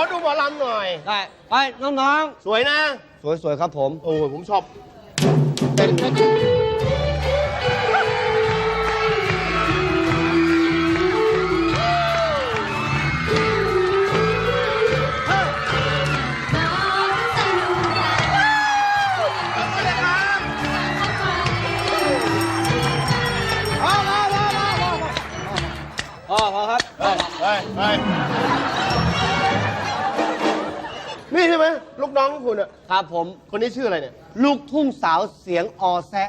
อดูหมอลำหน่อย ได้ไปน้องสวยนะ ๆ สวยๆครับผม โอ้ยผมชอบเต้นอ๋อพอครับไปไปไป นี่ใช่ไหมลูกน้องของคุณอะครับผม คนนี้ชื่ออะไรเนี่ย ลูกทุ่งสาวเสียงออแซะ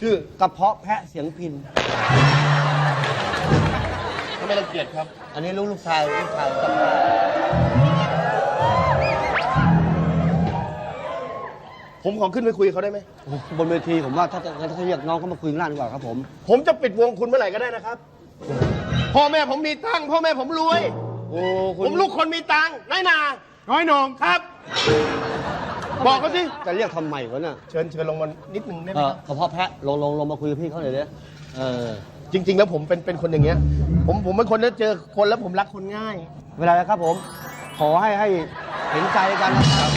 ชื่อกระเพาะแพะเสียงพิน ทำไมรังเกียจครับ อันนี้ลูกลูกชายลูกชายกับผมขอขึ้นไปคุยกับเขาได้ไหมโอ้โหบนเวทีผมว่าถ้าจะถ้าเรียกน้องเขามาคุยข้างล่างดีกว่าครับผม ผมจะปิดวงคุณเมื่อไหร่ก็ได้นะครับ พ่อแม่ผมมีตังค์พ่อแม่ผมรวย โอ้คุผณมลูกคนมีตังค์น้อยนา น้อยหนองครับ บอกเขาสิ จะเรียกทำไมวะเนี่ยเชิญเชิญลงมานิดนึงได้ไหเอมอครับกระเพาะแพะลงลงลงมาคุยกับพี่เขาหน่อยดิเออ จริง ๆ แล้วผมเป็นเป็นคนอย่างเงี้ย ผมผมเป็นคนที่เจอคนแล้วผมรักคนง่าย เวลาแล้วครับผม ขอให้ให้เห็นใจกันนะครับ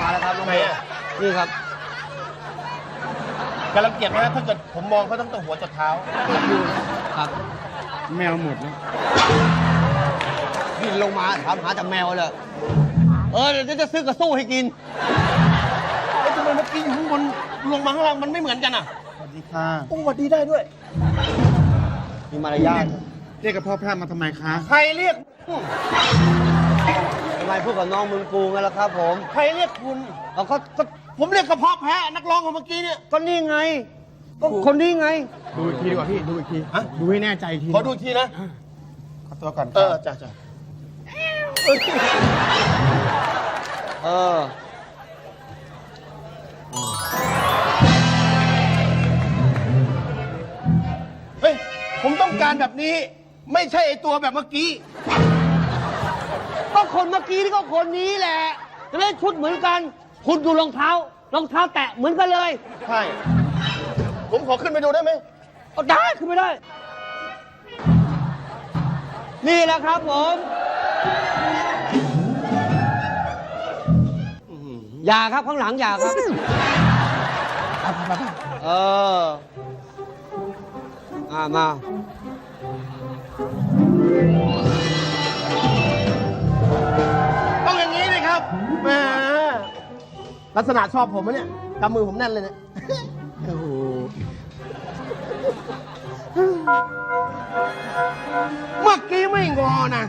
มาแล้วครับน้องไหนเมย์อะ นี่ครับ กำลังเกลียดไหมนะถ้าเกิดผมมองเขาตั้งแต่หัวจนเท้า ครับแมวหมดแล้วพี่ลงมาถามหาแต่แมวเลย เออเดี๋ยวจะซื้อกระสู้ให้กินเอ้ยทำไมเมื่อกี้อยู่ข้างบนลงมาข้างล่างมันไม่เหมือนกันอะสวัสดีค่ะโอ้สวัสดีได้ด้วย มีมารยาทเรียกกับพ่อแพทย์มาทำไมคะ ใครเรียกทำ ไมพูดกับน้องมึงกูไงล่ะครับผมใครเรียกคุณ เอาก็ก็ผมเรียกกระเพาะแพะนักร้องคนเมื่อกี้เนี่ย ก็นี่ไง ก็คนนี้ไง ดูอีกทีดีกว่าพี่ ดูอีกทีฮะ ดูให้แน่ใจอีกทีขอดูอีกทีนะ ขอตัวก่อนเออจ้ะจ้ะเออ เฮ้ย ผมต้องการแบบนี้ ไม่ใช่ไอตัวแบบเมื่อกี้ก็ คนเมื่อกี้นี่ก็คนนี้แหละ จะได้ชุดเหมือนกัน คุณดูรองเท้ารองเท้าแตะเหมือนกันเลยใช่ ผมขอขึ้นไปดูได้ไหม เอาได้ขึ้นไม่ได้ นี่แหละครับผม อย่าครับข้างหลังอย่าครับ เออมามา ลักษณะชอบผมไหมเนี่ยกำมือผมแน่นเลยเนี่ยโอ้โหเมื่อกี้ไม่งอนะ